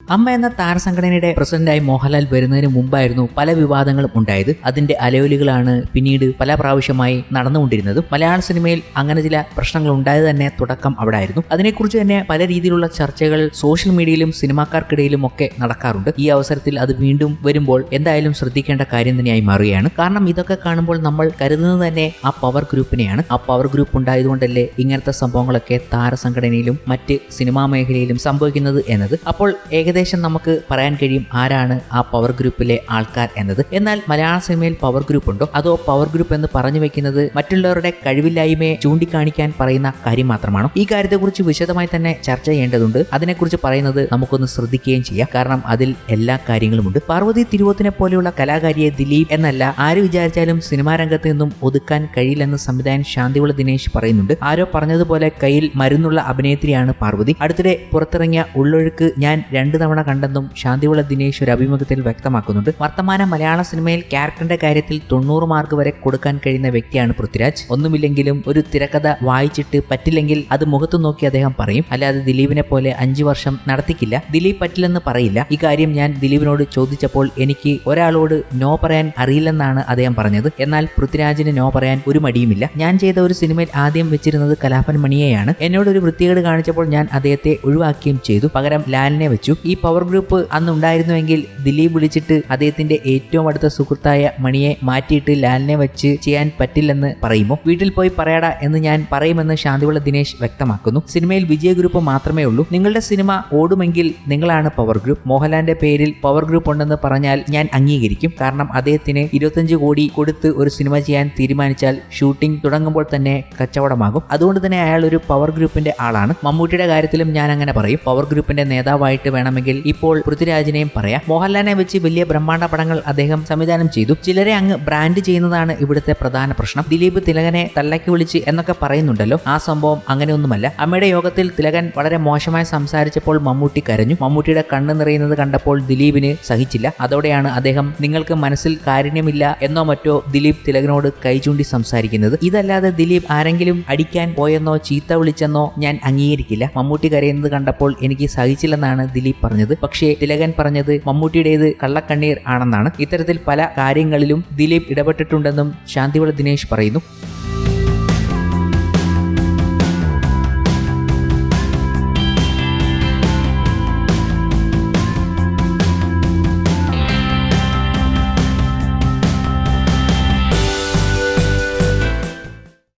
അമ്മ എന്ന താരസംഘടനയുടെ പ്രസിഡന്റായി മോഹൻലാൽ വരുന്നതിന് മുമ്പായിരുന്നു പല വിവാദങ്ങളും ഉണ്ടായത്. അതിന്റെ അലയൊലികളാണ് പിന്നീട് പല പ്രാവശ്യമായി നടന്നുകൊണ്ടിരുന്നത്. മലയാള സിനിമയിൽ അങ്ങനെ ചില പ്രശ്നങ്ങൾ ഉണ്ടായത് തന്നെ തുടക്കം അവിടെ ആയിരുന്നു അതിനെക്കുറിച്ച് തന്നെ പല രീതിയിലുള്ള ചർച്ചകൾ സോഷ്യൽ മീഡിയയിലും സിനിമാക്കാർക്കിടയിലും ഒക്കെ നടക്കാറുണ്ട്. ഈ അവസരത്തിൽ അത് വീണ്ടും വരുമ്പോൾ എന്തായാലും ശ്രദ്ധിക്കേണ്ട കാര്യം തന്നെയായി മാറുകയാണ്. കാരണം ഇതൊക്കെ കാണുമ്പോൾ നമ്മൾ കരുതുന്നത് തന്നെ ആ പവർ ഗ്രൂപ്പിനെയാണ് ആ പവർ ഗ്രൂപ്പ് ഉണ്ടായതുകൊണ്ടല്ലേ ഇങ്ങനത്തെ സംഭവങ്ങളൊക്കെ താരസംഘടനയിലും മറ്റ് സിനിമാ മേഖലയിലും സംഭവിക്കുന്നത് എന്നത്. അപ്പോൾ ഏകദേശം നമുക്ക് പറയാൻ കഴിയും ആരാണ് ആ പവർ ഗ്രൂപ്പിലെ ആൾക്കാർ എന്നത്. എന്നാൽ മലയാള സിനിമയിൽ പവർ ഗ്രൂപ്പ് ഉണ്ടോ? അതോ പവർ ഗ്രൂപ്പ് എന്ന് പറഞ്ഞു വെക്കുന്നത് മറ്റുള്ളവരുടെ കഴിവില്ലായ്മയെ ചൂണ്ടിക്കാണിക്കാൻ പറയുന്ന കാര്യം മാത്രമാണോ? ഈ കാര്യത്തെക്കുറിച്ച് വിശദമായി തന്നെ ചർച്ച ചെയ്യേണ്ടതുണ്ട്. അതിനെക്കുറിച്ച് പറയുന്നത് നമുക്കൊന്ന് ശ്രദ്ധിക്കുകയും ചെയ്യാം. കാരണം അതിൽ എല്ലാ കാര്യങ്ങളുമുണ്ട്. പാർവതി തിരുവോത്തിനെ പോലെയുള്ള കലാകാരിയെ ദിലീപ് എന്നല്ല ആര് വിചാരിച്ചാലും സിനിമാ രംഗത്ത് നിന്നും ഒതുക്കാൻ കഴിയില്ലെന്ന് സംവിധായകൻ ശാന്തിവിള ദിനേശ് പറയുന്നുണ്ട്. ആരോ പറഞ്ഞതുപോലെ കയ്യിൽ മരുന്നുള്ള അഭിനേത്രിയാണ് പാർവതി. അടുത്തിടെ പുറത്തിറങ്ങിയ ഉള്ളൊഴുക്ക് ഞാൻ രണ്ടു തവണ കണ്ടെന്നും ശാന്തിവിള ദിനേശ് ഒരു അഭിമുഖത്തിൽ വ്യക്തമാക്കുന്നുണ്ട്. വർത്തമാന മലയാള സിനിമയിൽ ക്യാരക്ടറിന്റെ കാര്യത്തിൽ തൊണ്ണൂറ് മാർക്ക് വരെ കൊടുക്കാൻ കഴിയുന്ന വ്യക്തിയാണ് പൃഥ്വിരാജ്. ഒന്നുമില്ലെങ്കിലും ഒരു തിരക്കഥ വായിച്ചിട്ട് പറ്റില്ലെങ്കിൽ അത് മുഖത്ത് നോക്കി അദ്ദേഹം പറയും. അല്ലാതെ ദിലീപിനെ പോലെ അഞ്ചു വർഷം നടത്തിക്കില്ല. ദിലീപ് പറ്റില്ലെന്ന് പറയില്ല. ഇക്കാര്യം കാര്യം ഞാൻ ദിലീപിനോട് ചോദിച്ചപ്പോൾ എനിക്ക് ഒരാളോട് നോ പറയാൻ അറിയില്ലെന്നാണ് അദ്ദേഹം പറഞ്ഞത്. എന്നാൽ പൃഥ്വിരാജിന് നോ പറയാൻ ഒരു മടിയുമില്ല. ഞാൻ ചെയ്ത ഒരു സിനിമയിൽ ആദ്യം വെച്ചിരുന്നത് കലാപൻ മണിയെയാണ്. എന്നോട് ഒരു വൃത്തികേട് കാണിച്ചപ്പോൾ ഞാൻ അദ്ദേഹത്തെ ഒഴിവാക്കുകയും ചെയ്തു. പകരം ലാലിനെ വെച്ചു. ഈ പവർ ഗ്രൂപ്പ് അന്ന് ഉണ്ടായിരുന്നുവെങ്കിൽ ദിലീപ് വിളിച്ചിട്ട് അദ്ദേഹത്തിന്റെ ഏറ്റവും അടുത്ത സുഹൃത്തായ മണിയെ മാറ്റിയിട്ട് ലാലിനെ വെച്ച് ചെയ്യാൻ പറ്റില്ലെന്ന് പറയുമോ? വീട്ടിൽ പോയി പറയടാ എന്ന് ഞാൻ പറയുമെന്ന് ശാന്തിവിള ദിനേശ് വ്യക്തമാക്കുന്നു. സിനിമയിൽ വിജയ ഗ്രൂപ്പ് മാത്രമേ ഉള്ളൂ. നിങ്ങളുടെ സിനിമ ഓടുമെങ്കിൽ നിങ്ങളാണ് പവർ ഗ്രൂപ്പ് മോഹൻലാലിന്റെ പേരിൽ പവർ ഗ്രൂപ്പ് ഉണ്ടെന്ന് പറഞ്ഞാൽ ഞാൻ അംഗീകരിക്കും. കാരണം അദ്ദേഹത്തിന് ഇരുപത്തഞ്ച് കോടി കൊടുത്ത് ഒരു സിനിമ ചെയ്യാൻ തീരുമാനിച്ചാൽ ഷൂട്ടിംഗ് തുടങ്ങുമ്പോൾ തന്നെ കച്ചവടമാകും. അതുകൊണ്ട് തന്നെ അയാൾ ഒരു പവർ ഗ്രൂപ്പിന്റെ ആളാണ്. മമ്മൂട്ടിയുടെ കാര്യത്തിലും ഞാൻ അങ്ങനെ പറയും. പവർ ഗ്രൂപ്പിന്റെ നേതാവായിട്ട് വേണമെങ്കിൽ ഇപ്പോൾ പൃഥ്വിരാജിനെയും പറയാം. മോഹൻലാലിനെ വെച്ച് വലിയ ബ്രഹ്മാണ്ഡ പടങ്ങൾ അദ്ദേഹം സംവിധാനം ചെയ്തു. ചിലരെ അങ്ങ് ബ്രാൻഡ് ചെയ്യുന്നതാണ് ഇവിടുത്തെ പ്രധാന പ്രശ്നം. ദിലീപ് തിലകനെ തല്ലയ്ക്ക് വിളിച്ച് എന്നൊക്കെ പറയുന്നുണ്ടല്ലോ. ആ സംഭവം അങ്ങനെയൊന്നുമല്ല. അമ്മയുടെ യോഗത്തിൽ തിലകൻ വളരെ മോശമായി സംസാരിച്ചപ്പോൾ മമ്മൂട്ടി കരഞ്ഞു. മമ്മൂട്ടിയുടെ കണ്ണ് നിറയുന്നത് കണ്ടപ്പോൾ ദിലീപിന് സഹിച്ചില്ല. അതോടെയാണ് അദ്ദേഹം നിങ്ങൾക്ക് മനസ്സിൽ കാരുണ്യമില്ല എന്നോ മറ്റോ ദിലീപ് തിലകനോട് കൈചൂണ്ടി സംസാരിക്കുന്നത്. ഇതല്ലാതെ ദിലീപ് ആരെങ്കിലും അടിക്കാൻ പോയെന്നോ ചീത്ത വിളിച്ചെന്നോ ഞാൻ അംഗീകരിക്കില്ല. മമ്മൂട്ടി കരയുന്നത് കണ്ടപ്പോൾ എനിക്ക് സഹിച്ചില്ലെന്നാണ് ദിലീപ് പറഞ്ഞത്. പക്ഷേ തിലകൻ പറഞ്ഞത് മമ്മൂട്ടിയുടേത് കള്ളക്കണ്ണീർ ആണെന്നാണ്. ഇത്തരത്തിൽ പല കാര്യങ്ങളിലും ദിലീപ് ഇടപെട്ടിട്ടുണ്ടെന്നും ശാന്തിവള ദിനേശ് പറയുന്നു.